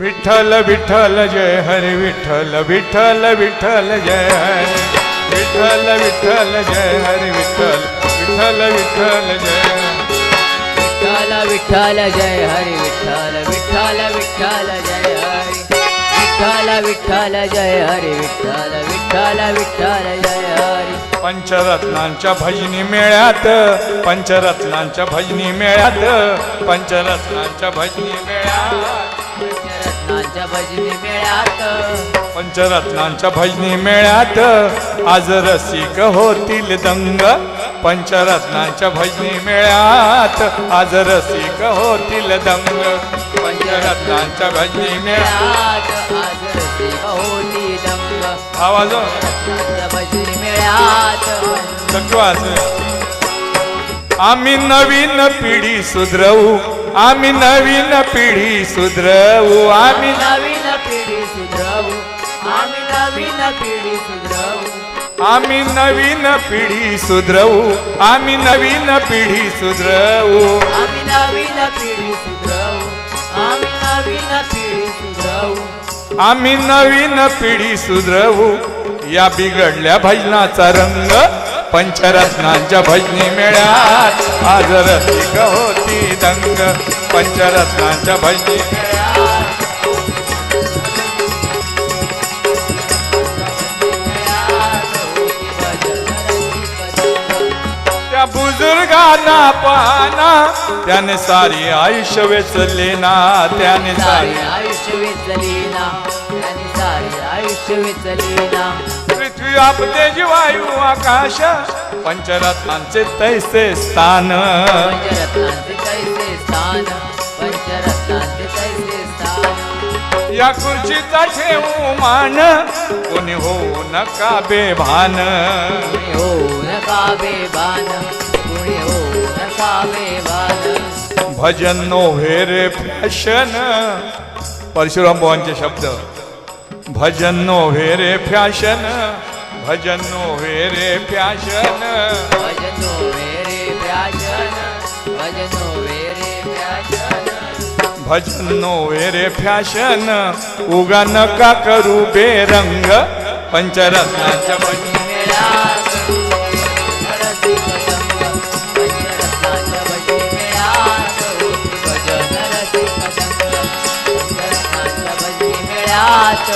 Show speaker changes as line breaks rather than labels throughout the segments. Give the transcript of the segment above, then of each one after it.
विठ्ठल विठ्ठल जय हरी विठ्ठल विठ्ठल विठ्ठल जय हरी विठ्ठल विठ्ठल जय हरी विठ्ठल विठ्ठल विठ्ठल जय.
विठ्ठल विठ्ठल जय हरी विठ्ठल विठ्ठल विठ्ठल जय हरी विठ्ठल विठ्ठल जय हरी विठ्ठल विठ्ठल विठ्ठल जय हरी
पंचरत्नांच्या भजनी मेळ्यात पंचरत्नांच्या भजनी मेळ्यात पंचरत्नांच्या भजनी मेळ्यात
भजनी मेळ्यात.
पंचरत्नांच्या भजनी मेळ्यात. आज रसिक होतील दंग. पंचरत्नांच्या भजनी मेळ्यात. आज रसिक होतील दंग. पंचरत्नांच्या भजनी मेळ्यात.
मेळ्यात आज रसिक होती दंग.
आवाज.
भजनी मेळ्यात.
आम्ही नवीन पिढी सुधरवू. आम्ही नवीन पिढी सुधरवू. आम्ही
नवीन पिढी सुधरवू. आम्ही नवीन पिढी सुधरवू.
आम्ही नवीन पिढी सुधरवू. आम्ही नवीन पिढी सुधरवू.
आम्ही नवीन पिढी सुधरवू. आम्ही नवीन पिढी सुधरवू.
आम्ही नवीन पिढी सुधरवू. या बिघडल्या भजनाचा रंग पंचरत्नांच्या भजनी मेळ्यात आज रसिक होती दंग. पंचरत्नांच्या भजनी त्या बुजुर्गांना पाहना त्याने सारी आयुष्य वेचले ना त्याने
सारे
सारी
आयुष्य वेचली ना त्यांनी सारे आयुष्य वेचली ना.
पृथ्वी आपते वायू आकाश. पंचरत्नांचे तैसे स्थान. या खुर्चीचा ठेवू मान. कोणी होऊ नका बेभान.
हो नका बेबान कुणी हो नका बेबान
भजन नोव्हे रे फॅशन. परशुराम बुवांचे शब्द. भजन नोव्हे रे फॅशन. भजन भजनो वेरे प्याशन.
भजन भजनो वेरे प्याशन. भजन भजनो वेरे
प्याशन. नो वेरे फॅशन उगा नका करू बेरंग. पंचरत्नाच्या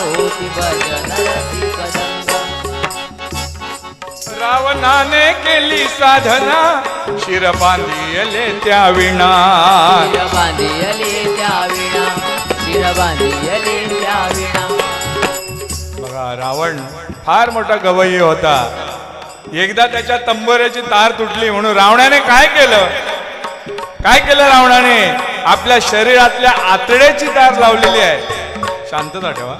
होती भजन
रावणाने केली साधना. शिर बांधिले त्या विणा.
शिर बांधियले त्या विणा. शिर बांधियले त्या विणा.
बघा रावण फार मोठा गवय्य होता. एकदा त्याच्या तंबोऱ्याची तार तुटली म्हणून रावणाने काय केलं? काय केलं रावणाने? आपल्या शरीरातल्या आतड्याची तार लावलेली आहे. शांतता ठेवा.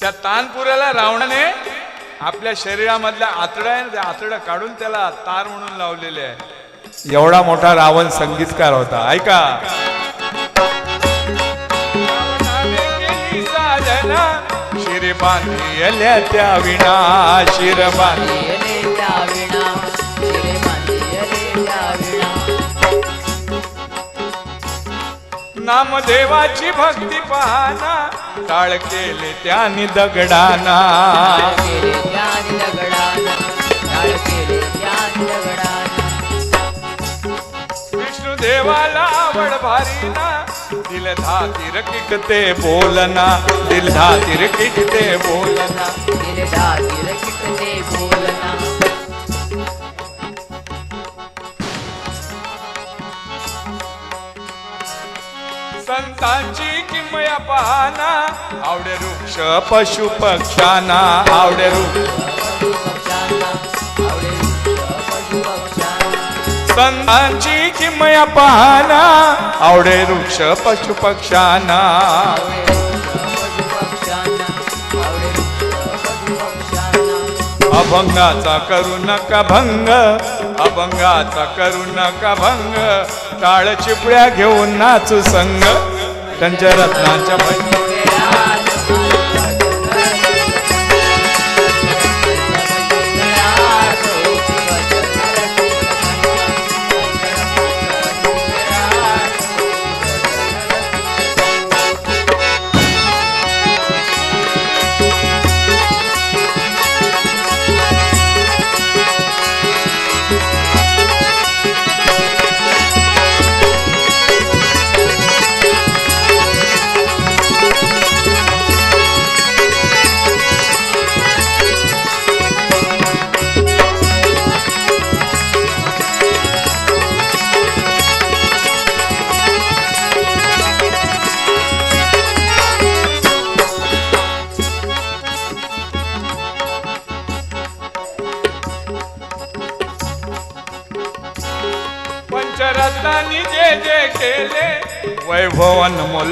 त्या तानपुऱ्याला रावणाने आपल्या शरीरामधल्या आतड्या आहे ना, त्या आतडं काढून त्याला तार म्हणून लावलेले आहे. एवढा मोठा रावण संगीतकार होता. ऐका. शिरबानी त्या विणा
शिरबानी
नामदेवाची भक्ती पाहना टाळ केले त्यानी दगडाना. विष्णू देवाला आवड भारीना दिल धा तिरकिक ते बोलना दिल धा तिरकिक ते बोलना.
दिल धा तिरकिक ते बोलना.
संतांची किमया पाहना आवडे वृक्ष पशु पक्षांना आवडे वृक्ष. संतांची किमया पाहना आवडे वृक्ष पशु पक्षांना.
पशु पक्षांना
अभंगाचा करू नका भंग अभंगाचा करू नका भंग. टाळ चिपळ्या घेऊन नाचू संग. त्यांच्या रत्नाच्या भजनी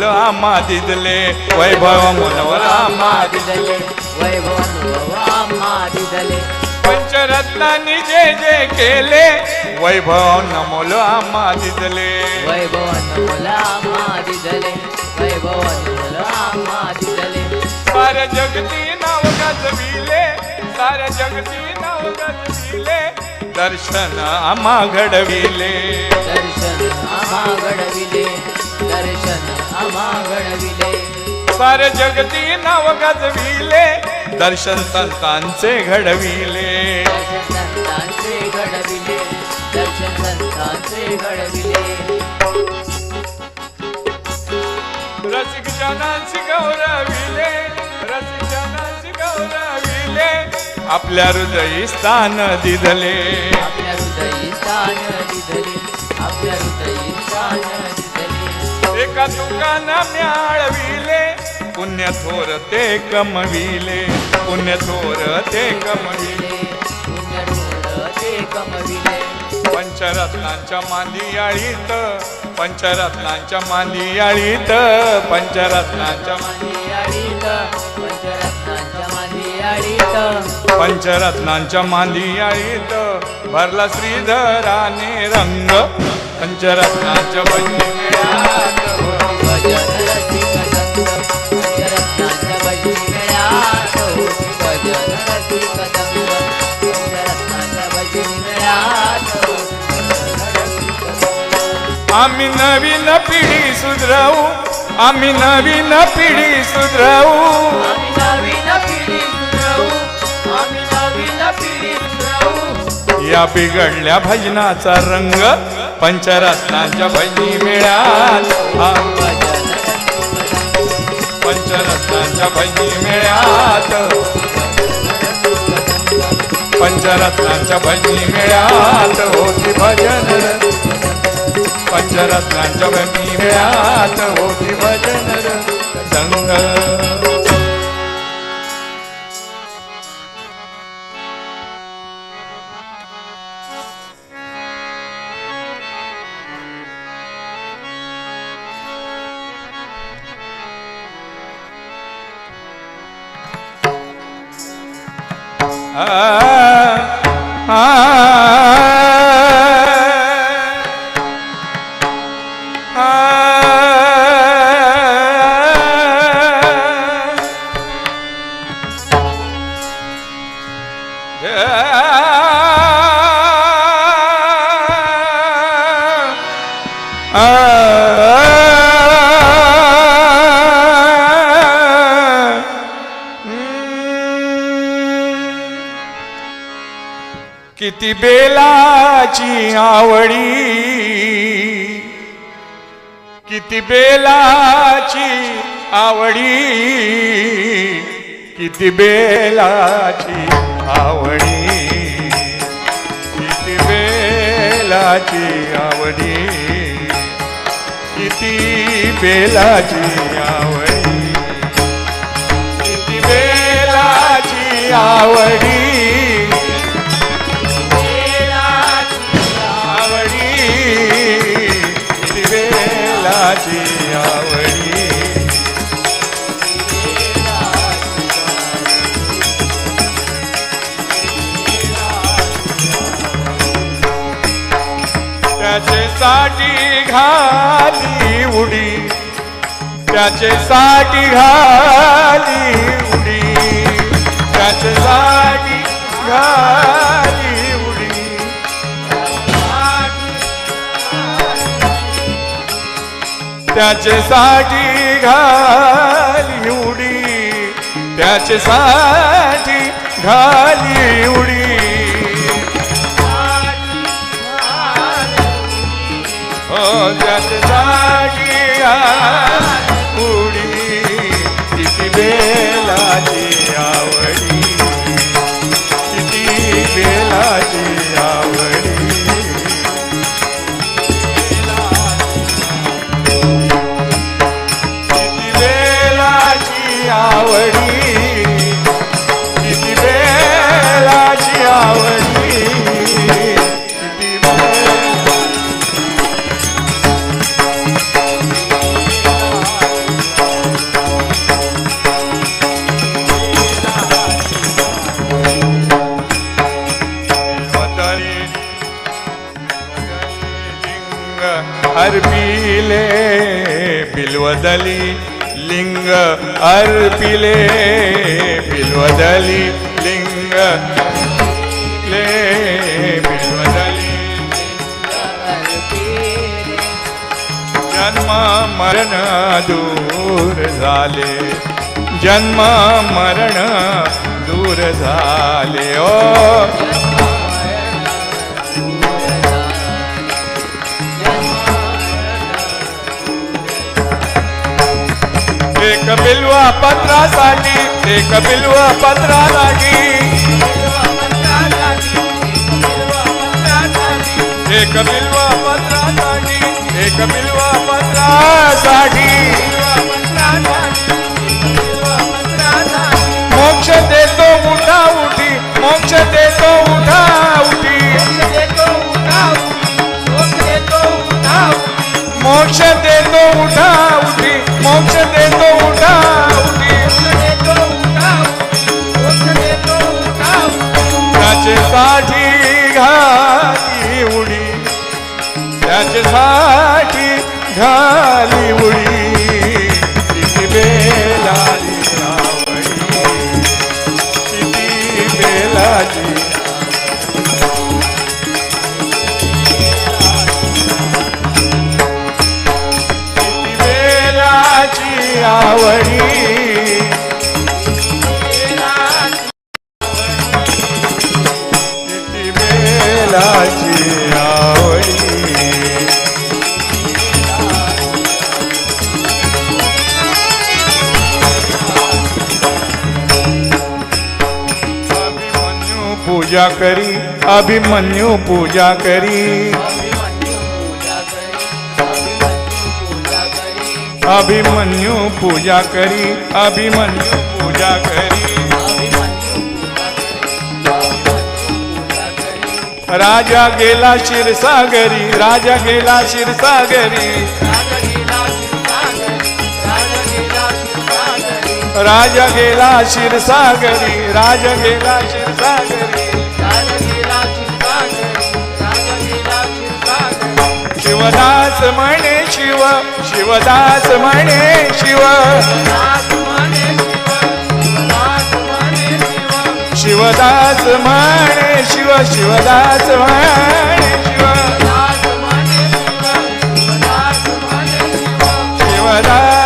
आम्हा दिदले वैभव आम्हा
दिदले वैभव आम्हा दिदले
पंचरत्नांनी जे जे केले वैभव नमोल आम्हा दिदले
वैभव अनुभव आम्हा दिदले वैभव अनुभव आम्हा दिदले
साऱ्या जगती नाव गाजविले साऱ्या जगती नाव गाजविले दर्शन आम्हा घडविले
दर्शन आम्हा घडविले
साऱ्या जगती नाव गाजविले. दर्शन संतांचे घडविले.
दर्शन संतांचे घडविले. दर्शन संतांचे घडविले.
रसिक जनांची गौरविले. रसिक जनांची गौरविले. आपल्या हृदयी स्थान दिधले
आपल्या हृदयी स्थान दिधले आपल्या हृदयी स्थान
एका दुकाना मिळविले पुण्य थोर ते कमविले. पुण्य थोर ते कमविले.
पुण्यरूढ ते कमविले
पंचरत्नांच्या मांदियाळीत पंचरत्नांच्या मांदियाळीत पंचरत्नांच्या
मांदियाळीत पंचरत्नांच्या मांदियाळीत
पंचरत्नांच्या मांदियाळीत भरला श्रीधराने रंग. पंचरत्नांच्या बहिणीळ्यात आम्ही नवीन पिढी सुधरवू. आम्ही नवीन पिढी सुधरवू.
आम्ही नवीन पिढी सुधरवू. आम्ही नवीन पिढी सुधरवू.
या बिघडल्या भजनाचा रंग पंचरत्नांच्या भजनी
संग
पंचरत्नांच्या भजनी मेळ्यात. पंचरत्नांच्या भजनी मेळ्यात. होती भजन. पंचरत्नांच्या भजनी मेळ्यात होती भजन संग किती बेलाची आवडी. किती बेलाची आवडी. किती बेलाची आवडी. किती बेलाची आवडी. किती बेलाची आवडी. किती बेलाची आवडी. घाली उडी. त्याचे साठी घाली उडी. त्याचे साठी घाली उडी. त्याचे साठी घाली उडी. त्याचे साठी घाली उडी. जग जागिया उडी किती बेलाची आवडी. किती बेलाची आवडी. किती बेलाची आवडी. अर्पिले बिल्वदली लिंग। ले बिल्वदली जन्म मरण दूर झाले। जन्म मरण दूर झाले। ओ एक बिल्वा पत्रासाठी एक बिल्वा पत्रासाठी. एक बिल्वा पत्रासाठी एक बिल्वा पत्रासाठी. आवडी. किती बेलाची पूजा करी अभिमन्यू पूजा करी. अभिमन्यू पूजा करी, अभिमन्यू पूजा करी। राजा गेला क्षीरसागरी, राजा गेला क्षीरसागरी। राजा गेला क्षीरसागरी, राजा गेला क्षीरसागरी। शिवदास म्हणे शिव शिवदास म्हणे शिव. शिवदास म्हणे शिव शिवदास म्हणे शिव. शिवदास.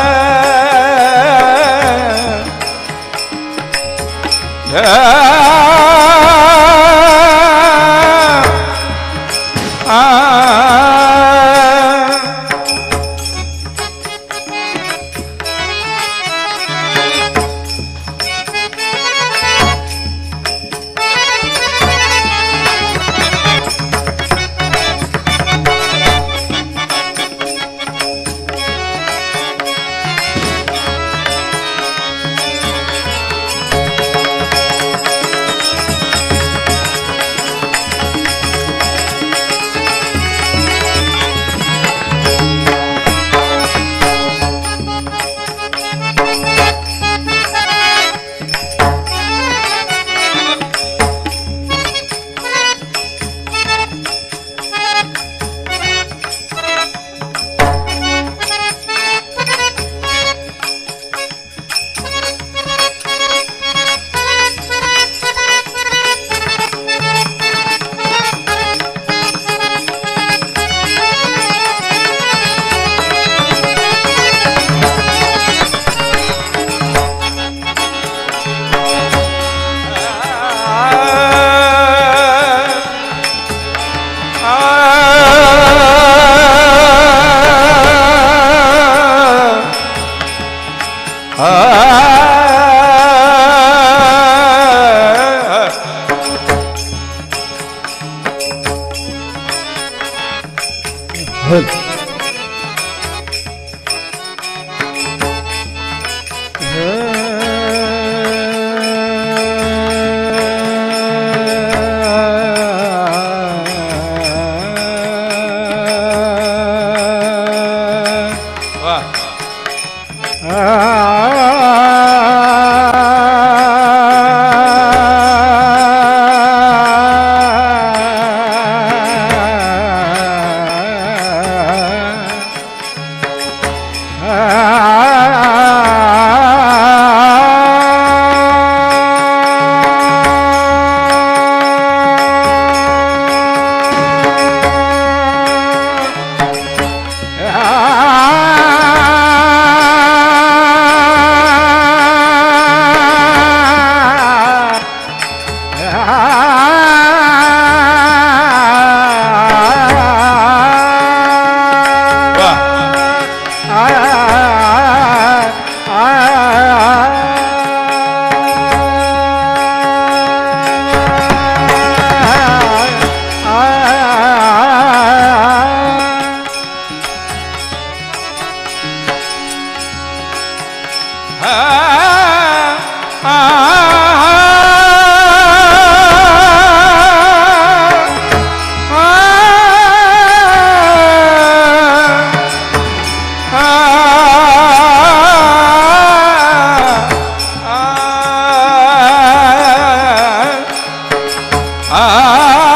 शिवदास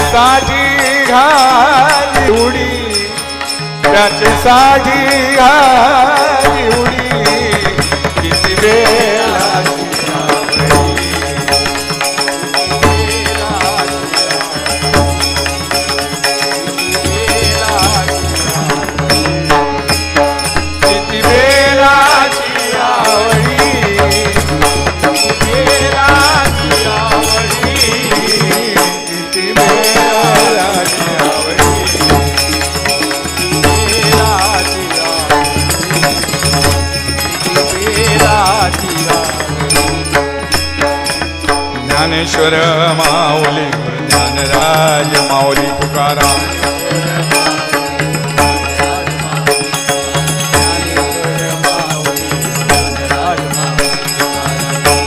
त्याचे घाली उडी. त्याची साठी घाली ज्ञानेश्वर माऊली ज्ञानराज माऊली तुकाराम.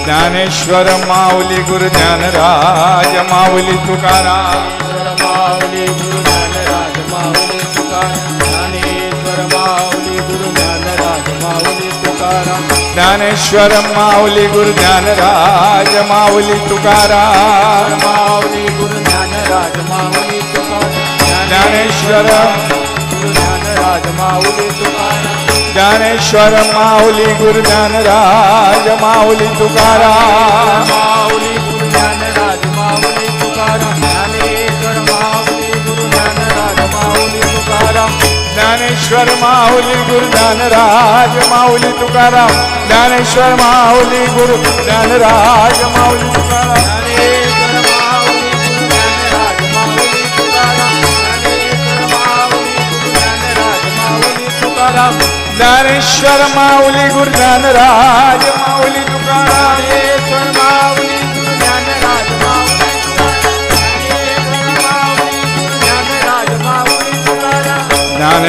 ज्ञानेश्वर माऊली गुरु ज्ञानराज माऊली तुकाराम.
माऊली गुरु ज्ञानराज माऊली तुकाराम. ज्ञानेश्वर माऊली गुरु ज्ञानराज माऊली तुकाराम.
ज्ञानेश्वर माऊली गुरु ज्ञानराज माऊली तुकाराम.
माऊली गुरु ज्ञानराज माऊली तुकाराम.
ज्ञानेश्वर
गुरु ज्ञानराज माऊली तुकाराम.
ज्ञानेश्वर माऊली गुरु ज्ञानराज माऊली तुकाराम.
माऊली गुरु ज्ञानराज ज्ञानेश्वर माऊली गुरु ज्ञानराज माऊली तुकाराम
ज्ञानेश्वर माऊली गुरु ज्ञानराज माऊली तुकाराम. ज्ञानेश्वर माऊली गुरु ज्ञानराज माऊली तुकाराम.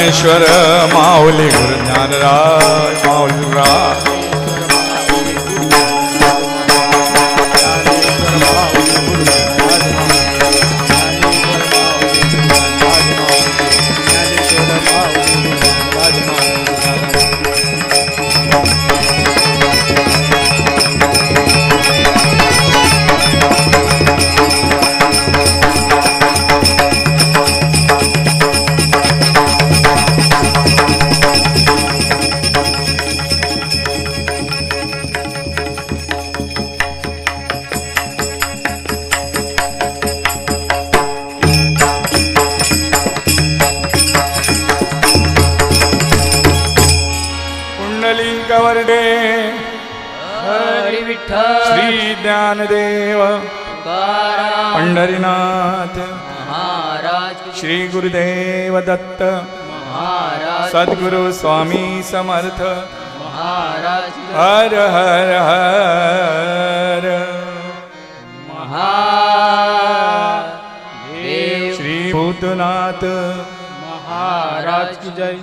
ज्ञानेश्वर माऊली गुरु ज्ञानराज माऊली
ज्ञानदेव। पंढरीनाथ।
महाराज
श्री गुरुदेव दत्त सद्गुरु स्वामी समर्थ।
महाराज
हर हर हर। श्री भूतनाथ
महाराज जय